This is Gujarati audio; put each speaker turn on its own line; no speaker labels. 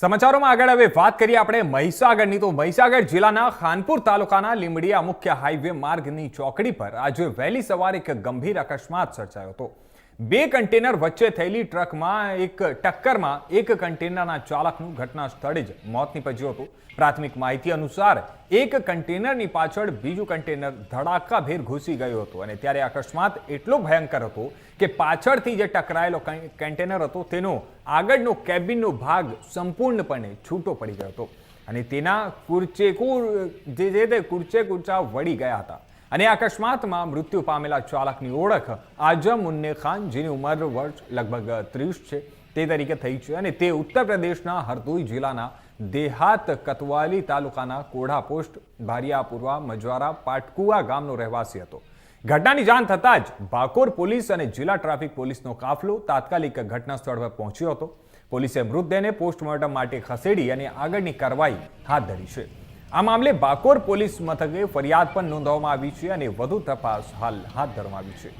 સમાચારોમાં આગળ હવે વાત કરીએ આપણે મહીસાગરની. તો મહીસાગર જિલ્લાના ખાનપુર તાલુકાના લીમડીયા મુખ્ય હાઈવે માર્ગની ચોકડી પર આજે વહેલી સવારે એક ગંભીર અકસ્માત સર્જાયો હતો. બે કન્ટેનર વચ્ચે થયેલી ટ્રકમાં એક ટક્કરમાં એક કન્ટેનરના ચાલકનું ઘટના સ્થળે જ મોત નીપજ્યું હતું. પ્રાથમિક માહિતી અનુસાર એક કન્ટેનરની પાછળ બીજું કન્ટેનર ધડાકાભેર ઘૂસી ગયું હતું અને ત્યારે અકસ્માત એટલો ભયંકર હતો કે પાછળથી જે ટકરાયેલો કન્ટેનર હતો તેનો આગળનો કેબિનનો ભાગ સંપૂર્ણપણે છૂટો પડી ગયો હતો. અને તેના કુરચેકુર જે તે કુરચે કુરચા વળી ગયા હતા. અને અકસ્માતમાં મૃત્યુ પામેલા ચાલકની ઓળખ આજમ ઉન્ને ખાન, જેની ઉંમર વર્ષ લગભગ ત્રીસ છે, તે તરીકે થઈ છે અને તે ઉત્તર પ્રદેશના હરદોઈ જિલ્લાના દેહાત કતવાલી તાલુકાના કોઢા પોસ્ટ ભારિયાપુરવા મજવારા પાટકુવા ગામનો રહેવાસી હતો. ઘટનાની જાણ થતાં જ ભાકોર પોલીસ અને જિલ્લા ટ્રાફિક પોલીસનો કાફલો તાત્કાલિક ઘટના સ્થળ પર પહોંચ્યો હતો. પોલીસે મૃતદેહને પોસ્ટમોર્ટમ માટે ખસેડી અને આગળની કાર્યવાહી હાથ ધરી છે. આ મામલે બાકોર પોલીસ મથકે ફરિયાદ પણ નોંધવામાં આવી છે અને વધુ તપાસ હાલ હાથ ધરવામાં આવી છે.